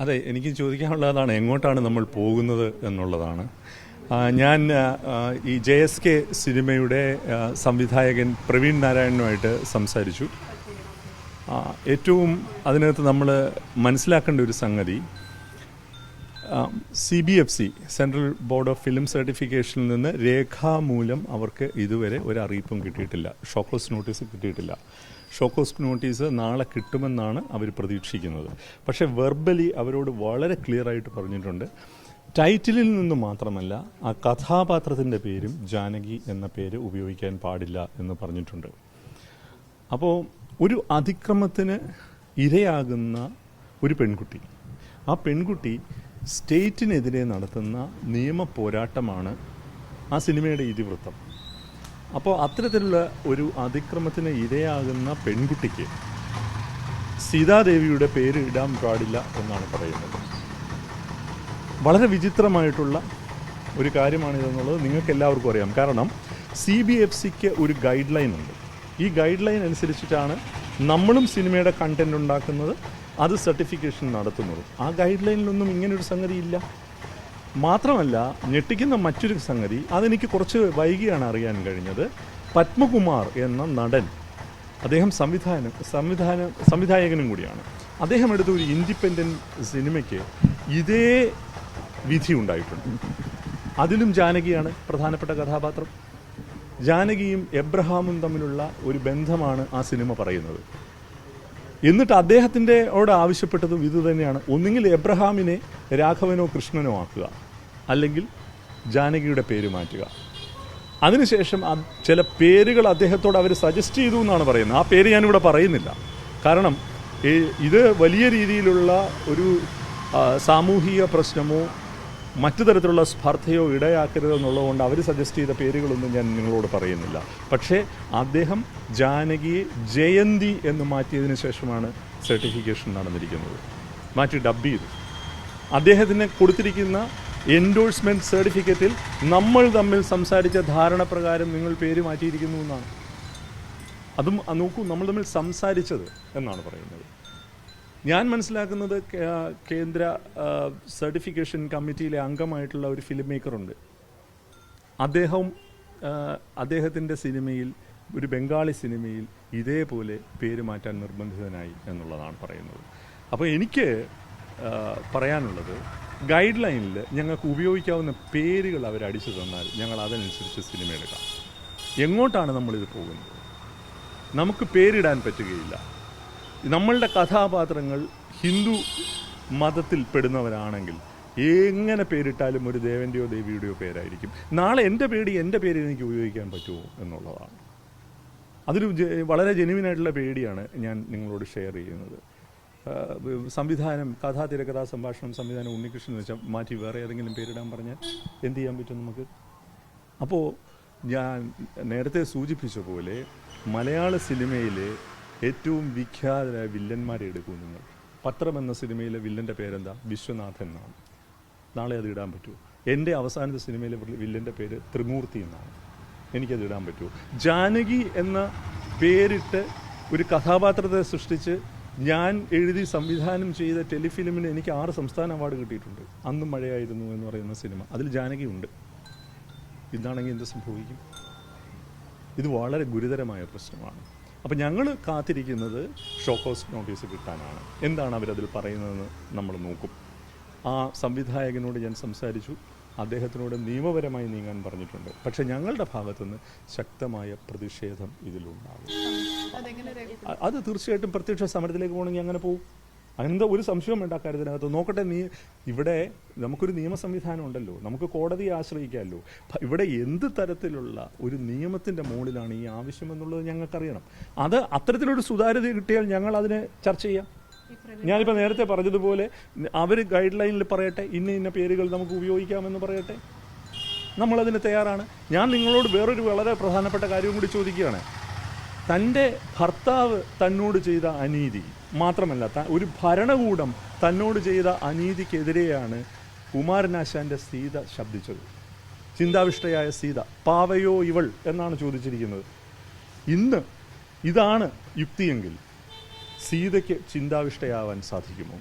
അതെ എനിക്ക് ചോദിക്കാനുള്ളതാണ് എങ്ങോട്ടാണ് നമ്മൾ പോകുന്നത് എന്നുള്ളതാണ്. ഞാൻ ഈ ജെ എസ് കെ സിനിമയുടെ സംവിധായകൻ പ്രവീൺ നാരായണനുമായിട്ട് സംസാരിച്ചു. ഏറ്റവും അതിനകത്ത് നമ്മൾ മനസ്സിലാക്കേണ്ട ഒരു സംഗതി C B F C central board of film സർട്ടിഫിക്കേഷനിൽ നിന്ന് രേഖാമൂലം അവർക്ക് ഇതുവരെ ഒരു അറിയിപ്പും കിട്ടിയിട്ടില്ല. ഷോക്കോസ് നോട്ടീസ് കിട്ടിയിട്ടില്ല. ഷോക്കോസ് നോട്ടീസ് നാളെ കിട്ടുമെന്നാണ് അവർ പ്രതീക്ഷിക്കുന്നത്. പക്ഷേ വെർബലി അവരോട് വളരെ ക്ലിയർ ആയിട്ട് പറഞ്ഞിട്ടുണ്ട്. ടൈറ്റിലിൽ നിന്ന് മാത്രമല്ല ആ കഥാപാത്രത്തിന്റെ പേരും ജാനകി എന്ന പേര് ഉപയോഗിക്കാൻ പാടില്ല എന്ന് പറഞ്ഞിട്ടുണ്ട്. അപ്പോൾ ഒരു അതിക്രമത്തിന് ഇരയാകുന്ന ഒരു പെൺകുട്ടി. ആ പെൺകുട്ടി സ്റ്റേറ്റിനെതിരെ നടത്തുന്ന നിയമ പോരാട്ടമാണ് ആ സിനിമയുടെ ഇതിവൃത്തം. അപ്പോൾ അത്തരത്തിലുള്ള ഒരു അതിക്രമത്തിന് ഇരയാകുന്ന പെൺകുട്ടിക്ക് സീതാദേവിയുടെ പേര് ഇടാൻ പാടില്ല എന്നാണ് പറയുന്നത്. വളരെ വിചിത്രമായിട്ടുള്ള ഒരു കാര്യമാണിതെന്നുള്ളത് നിങ്ങൾക്ക് എല്ലാവർക്കും അറിയാം. കാരണം സി ബി എഫ് സിക്ക് ഒരു ഗൈഡ് ലൈൻ ഉണ്ട്. ഈ ഗൈഡ് ലൈൻ അനുസരിച്ചിട്ടാണ് നമ്മളും സിനിമയുടെ കണ്ടന്റ് ഉണ്ടാക്കുന്നത്. അത് സർട്ടിഫിക്കേഷൻ നടത്തുന്നത്. ആ ഗൈഡ് ലൈനിലൊന്നും ഇങ്ങനൊരു സംഗതി ഇല്ല. മാത്രമല്ല ഞെട്ടിക്കുന്ന മറ്റൊരു സംഗതി അതെനിക്ക് കുറച്ച് വൈകിയാണ് അറിയാൻ കഴിഞ്ഞത്. പത്മകുമാർ എന്ന നടൻ അദ്ദേഹം സംവിധാനം സംവിധാന സംവിധായകനും കൂടിയാണ്. അദ്ദേഹം എടുത്ത ഒരു ഇൻഡിപെൻഡന്റ് സിനിമയ്ക്ക് ഇതേ വിധി ഉണ്ടായിട്ടുണ്ട്. അതിലും ജാനകിയാണ് പ്രധാനപ്പെട്ട കഥാപാത്രം. ജാനകിയും എബ്രഹാമും തമ്മിലുള്ള ഒരു ബന്ധമാണ് ആ സിനിമ പറയുന്നത്. എന്നിട്ട് അദ്ദേഹത്തിന്റെ ഓട് ആവശ്യപ്പെട്ടതും ഇത് തന്നെയാണ്. ഒന്നുകിൽ എബ്രഹാമിനെ രാഘവനോ കൃഷ്ണനോ ആക്കുക അല്ലെങ്കിൽ ജാനകിയുടെ പേര് മാറ്റുക. അതിനുശേഷം അത് ചില പേരുകൾ അദ്ദേഹത്തോട് അവർ സജസ്റ്റ് ചെയ്തു എന്നാണ് പറയുന്നത്. ആ പേര് ഞാനിവിടെ പറയുന്നില്ല. കാരണം ഇത് വലിയ രീതിയിലുള്ള ഒരു സാമൂഹിക പ്രശ്നമോ മറ്റു തരത്തിലുള്ള സ്പർദ്ധയോ ഇടയാക്കരുത് എന്നുള്ളതുകൊണ്ട് അവർ സജസ്റ്റ് ചെയ്ത പേരുകളൊന്നും ഞാൻ നിങ്ങളോട് പറയുന്നില്ല. പക്ഷേ അദ്ദേഹം ജാനകിയെ ജയന്തി എന്ന് മാറ്റിയതിന് ശേഷമാണ് സർട്ടിഫിക്കേഷൻ നടന്നിരിക്കുന്നത്. മാറ്റി ഡബ് ചെയ്തു. അദ്ദേഹത്തിന് കൊടുത്തിരിക്കുന്ന എൻഡോഴ്സ്മെന്റ് സർട്ടിഫിക്കറ്റിൽ നമ്മൾ തമ്മിൽ സംസാരിച്ച ധാരണ പ്രകാരം നിങ്ങൾ പേര് മാറ്റിയിരിക്കുന്നു എന്നാണ്. അതും നോക്കൂ നമ്മൾ തമ്മിൽ സംസാരിച്ചത് എന്നാണ് പറയുന്നത്. ഞാൻ മനസ്സിലാക്കുന്നത് കേന്ദ്ര സർട്ടിഫിക്കേഷൻ കമ്മിറ്റിയിലെ അംഗമായിട്ടുള്ള ഒരു ഫിലിം മേക്കറുണ്ട് അദ്ദേഹം അദ്ദേഹത്തിന്റെ സിനിമയിൽ ഒരു ബംഗാളി സിനിമയിൽ ഇതേപോലെ പേര് മാറ്റാൻ നിർബന്ധിതനായി എന്നുള്ളതാണ് പറയുന്നത്. അപ്പോൾ എനിക്ക് പറയാനുള്ളത് ഗൈഡ് ലൈനിൽ ഞങ്ങൾക്ക് ഉപയോഗിക്കാവുന്ന പേരുകൾ അവർ അടിച്ചു തന്നാൽ ഞങ്ങൾ അതനുസരിച്ച് സിനിമ എടുക്കാം എങ്ങോട്ടാണ് നമ്മളിത് പോകുന്നത്? നമുക്ക് പേരിടാൻ പറ്റുകയില്ല. നമ്മളുടെ കഥാപാത്രങ്ങൾ ഹിന്ദു മതത്തിൽ പെടുന്നവരാണെങ്കിൽ എങ്ങനെ പേരിട്ടാലും ഒരു ദേവന്റെയോ ദേവിയുടെയോ പേരായിരിക്കും. നാളെ എന്റെ പേടി എന്റെ പേര് എനിക്ക് ഉപയോഗിക്കാൻ പറ്റുമോ എന്നുള്ളതാണ്. അതൊരു വളരെ ജെനുവിനായിട്ടുള്ള പേടിയാണ് ഞാൻ നിങ്ങളോട് ഷെയർ ചെയ്യുന്നത്. സംവിധാനം കഥാ തിരക്കഥാ സംഭാഷണം സംവിധാനം ഉണ്ണികൃഷ്ണൻ വെച്ചാൽ മാറ്റി വേറെ ഏതെങ്കിലും പേരിടാൻ പറഞ്ഞാൽ എന്ത് ചെയ്യാൻ പറ്റും നമുക്ക്? അപ്പോൾ ഞാൻ നേരത്തെ സൂചിപ്പിച്ച പോലെ മലയാള സിനിമയിലെ ഏറ്റവും വിഖ്യാതരായ വില്ലന്മാരെ എടുക്കൂ നിങ്ങൾ പത്രം എന്ന സിനിമയിലെ വില്ലന്റെ പേരെന്താ? വിശ്വനാഥൻ എന്നാണ്. നാളെ അത് ഇടാൻ പറ്റുമോ എന്റെ അവസാനത്തെ സിനിമയിലെ വില്ലന്റെ പേര് ത്രിമൂർത്തി എന്നാണ്. എനിക്കത് ഇടാൻ പറ്റുമോ ജാനകി എന്ന പേരിട്ട് ഒരു കഥാപാത്രത്തെ സൃഷ്ടിച്ച് ഞാൻ എഴുതി സംവിധാനം ചെയ്ത ടെലിഫിലിമിന് എനിക്ക് ആറ് സംസ്ഥാന അവാർഡ് കിട്ടിയിട്ടുണ്ട്. അന്നും മഴയായിരുന്നു എന്ന് പറയുന്ന സിനിമ. അതിൽ ജാനകി ഉണ്ട്. ഇതാണെങ്കിൽ എന്ത് സംഭവിക്കും? ഇത് വളരെ ഗുരുതരമായ പ്രശ്നമാണ്. അപ്പം ഞങ്ങൾ കാത്തിരിക്കുന്നത് ഷോക്കോസ് നോട്ടീസ് കിട്ടാനാണ്. എന്താണ് അവരതിൽ പറയുന്നതെന്ന് നമ്മൾ നോക്കും. ആ സംവിധായകനോട് ഞാൻ സംസാരിച്ചു. അദ്ദേഹത്തിനോട് നിയമപരമായി നീങ്ങാൻ പറഞ്ഞിട്ടുണ്ട്. പക്ഷേ ഞങ്ങളുടെ ഭാഗത്തുനിന്ന് ശക്തമായ പ്രതിഷേധം ഇതിലുണ്ടാകും. അത് തീർച്ചയായിട്ടും പ്രത്യക്ഷ സമരത്തിലേക്ക് പോകണമെങ്കിൽ അങ്ങനെ പോകും അങ്ങനത്തെ ഒരു സംശയവും വേണ്ട കാര്യത്തിനകത്ത്. നോക്കട്ടെ നീ ഇവിടെ നമുക്കൊരു നിയമ സംവിധാനം ഉണ്ടല്ലോ. നമുക്ക് കോടതിയെ ആശ്രയിക്കാമല്ലോ. ഇവിടെ എന്ത് തരത്തിലുള്ള ഒരു നിയമത്തിന്റെ മുകളിലാണ് ഈ ആവശ്യമെന്നുള്ളത് ഞങ്ങൾക്കറിയണം. അത് അത്തരത്തിലൊരു സുതാര്യത കിട്ടിയാൽ ഞങ്ങൾ അതിനെ ചർച്ച ചെയ്യാം. ഞാനിപ്പോൾ നേരത്തെ പറഞ്ഞതുപോലെ അവർ ഗൈഡ് ലൈനിൽ പറയട്ടെ ഇന്ന ഇന്ന പേരുകൾ നമുക്ക് ഉപയോഗിക്കാമെന്ന് പറയട്ടെ. നമ്മളതിന് തയ്യാറാണ്. ഞാൻ നിങ്ങളോട് വേറൊരു വളരെ പ്രധാനപ്പെട്ട കാര്യവും കൂടി ചോദിക്കുകയാണ്. തന്റെ ഭർത്താവ് തന്നോട് ചെയ്ത അനീതി മാത്രമല്ല ഒരു ഭരണകൂടം തന്നോട് ചെയ്ത അനീതിക്കെതിരെയാണ് കുമാരനാശാന്റെ സീത ശബ്ദിച്ചത്. ചിന്താവിഷ്ടയായ സീത പാവയോ ഇവൾ? എന്നാണ് ചോദിച്ചിരിക്കുന്നത്. ഇന്ന് ഇതാണ് യുക്തിയെങ്കിൽ സീതയ്ക്ക് ചിന്താവിഷ്ടയാവാൻ സാധിക്കുമോ?